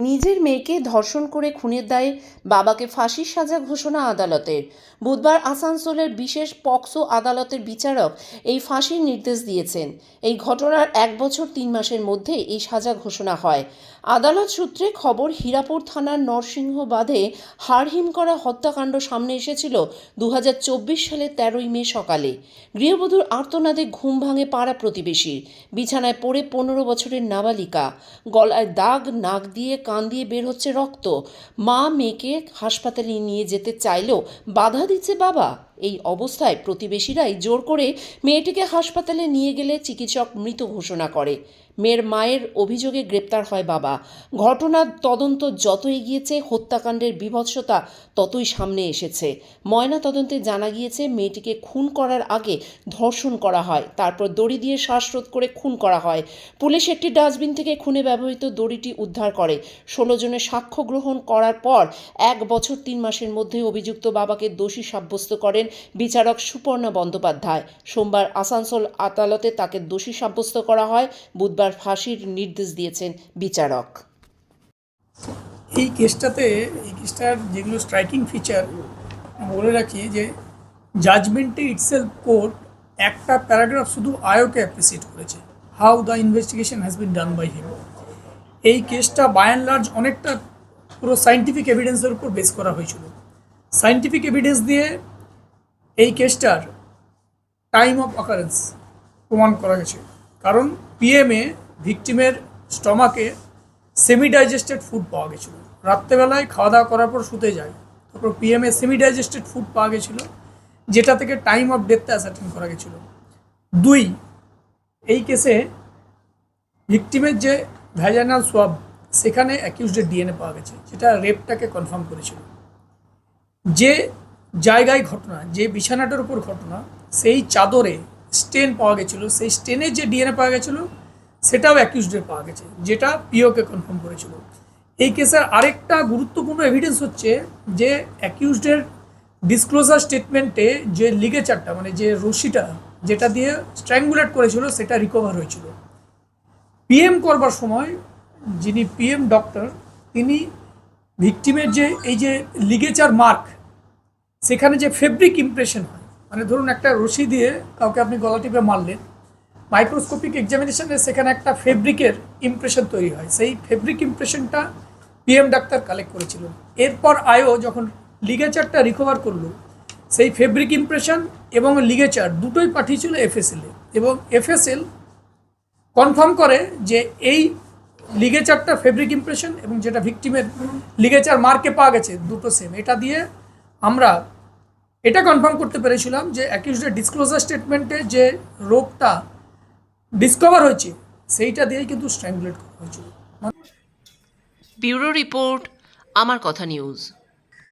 নিজের মেয়েকে ধর্ষণ করে খুনের দায়ে বাবাকে ফাঁসির সাজা ঘোষণা আদালতের। বুধবার আসানসোলের বিশেষ পক্সো আদালতের বিচারক এই ফাঁসির নির্দেশ দিয়েছেন। এই ঘটনার এক বছর তিন মাসের মধ্যে এই সাজা ঘোষণা হয়। আদালত সূত্রে খবর, হীরাপুর থানার নরসিংহ বাঁধে হাড়হিম করা হত্যাকাণ্ড সামনে এসেছিল দু হাজার চব্বিশ সালের তেরোই মে সকালে। গৃহবধূর আর্তনাদে ঘুম ভাঙে পাড়া প্রতিবেশীর। বিছানায় পড়ে পনেরো বছরের নাবালিকা। গলায় দাগ, নাক দিয়ে কান দিয়ে বের হচ্ছে রক্ত। মা মেয়েকে হাসপাতালে নিয়ে যেতে চাইলেও বাধা দিচ্ছে বাবা। এই অবস্থায় প্রতিবেশীরাই জোর করে মেয়েটিকে হাসপাতালে নিয়ে গেলে চিকিৎসক মৃত ঘোষণা করে। মেয়ের মায়ের অভিযোগে গ্রেপ্তার হয় বাবা। ঘটনার তদন্ত যত এগিয়েছে, হত্যাকাণ্ডের বিভৎসতা ততই সামনে এসেছে। ময়না তদন্তে জানা গিয়েছে, মেয়েটিকে খুন করার আগে ধর্ষণ করা হয়, তারপর দড়ি দিয়ে শ্বাসরোধ করে খুন করা হয়। পুলিশ একটি ডাস্টবিন থেকে খুনে ব্যবহৃত দড়িটি উদ্ধার করে। ষোলো জনের সাক্ষ্য গ্রহণ করার পর এক বছর তিন মাসের মধ্যে অভিযুক্ত বাবাকে দোষী সাব্যস্ত করেন বিচারক সুপর্ণা বন্দ্যোপাধ্যায়। সোমবার আসানসোল আদালতে তাকে দোষী সাব্যস্ত করা হয়। বুধবার ফাঁসির নির্দেশ দিয়েছেন বিচারক। এই কেসটাতে, এই কেসটার যেগুলো স্ট্রাইকিং ফিচার বলে রাখি যে জাজমেন্টে ইটসেলফ কোর্ট একটা প্যারাগ্রাফ শুধু আয়োকে অ্যাপ্রিসিয়েট করেছে। How the investigation has been done by him এই কেসটা বাই অ্যান্ড লার্জ অনেকটা পুরো সাইন্টিফিক এভিডেন্সের উপর বেস করা হয়েছিল। সাইন্টিফিক এভিডেন্স দিয়ে কেসটার টাইম অফ অকারেন্স প্রমাণ করা গেছে। কারণ পিএমএ ভিকটিমের স্টমাকে সেমি ডাইজেস্টেড ফুড পাওয়া গেছিল। রাত্রেবেলায় খাওয়া দাওয়া করার পর শুতে যায়। তারপর পিএমএ সেমি ডাইজেস্টেড ফুড পাওয়া গেছিল, যেটা থেকে টাইম অফ ডেথটা অ্যাসার্টেন করা গেছিল। দুই, এই কেসে ভিকটিমের যে ভ্যাজানাল সোয়াব সেখানে অ্যাকিউজডের ডিএনএ পাওয়া গেছে, যেটা রেপটাকে কনফার্ম করেছিল। যে জায়গায় ঘটনা, যে বিছানাটার উপর ঘটনা, সেই চাদরে স্টেন পাওয়া গেছিল, সেই স্টেনের যে ডিএনএ পাওয়া গেছিল, সেটাও অ্যাকিউজডের পাওয়া গেছে, যেটা পিওকে কনফার্ম করেছিল। এই কেসের আরেকটা গুরুত্বপূর্ণ এভিডেন্স হচ্ছে যে অ্যাকিউজডের ডিসক্লোজার স্টেটমেন্টে যে লিগেচারটা মানে যে রশিটা, যেটা দিয়ে স্ট্র্যাঙ্গুলেট করেছিল, সেটা রিকভার হয়েছিল। পিএম করবার সময় যিনি পিএম ডক্টর তিনি ভিকটিমের যে, এই যে লিগেচার মার্ক সেখানে যে ফেব্রিক ইমপ্রেশন হয় মানে ধরুন একটা রশি দিয়ে কাউকে আপনি গলা টিপে মারলেন মাইক্রোস্কোপিক এক্সামিনেশনে সেখানে একটা ফেব্রিকের ইমপ্রেশন তৈরি হয়। সেই ফেব্রিক ইমপ্রেশনটা পিএম ডাক্তার কালেক্ট করেছিল। এরপর আয়ও যখন লিগেচারটা রিকভার করল, সেই ফেব্রিক ইমপ্রেশন এবং লিগেচার দুটোই পাঠিয়েছিল এফএসএলে এবং এফএসএল কনফার্ম করে যে এই লিগেচারটা ফেব্রিক ইমপ্রেশন এবং যেটা ভিকটিমের লিগেচার মার্কে পাওয়া গেছে, দুটো সেম এটা দিয়ে আমরা এটা কনফার্ম করতে পেরেছিলাম যে অ্যাকিউজডের ডিসক্লোজার স্টেটমেন্টে যে রোগটা ডিসকভার হয়েছে, সেইটা দিয়েই কিন্তু স্ট্র্যাঙ্গুলেট করা হয়েছিল। ব্যুরো রিপোর্ট, আমার কথা নিউজ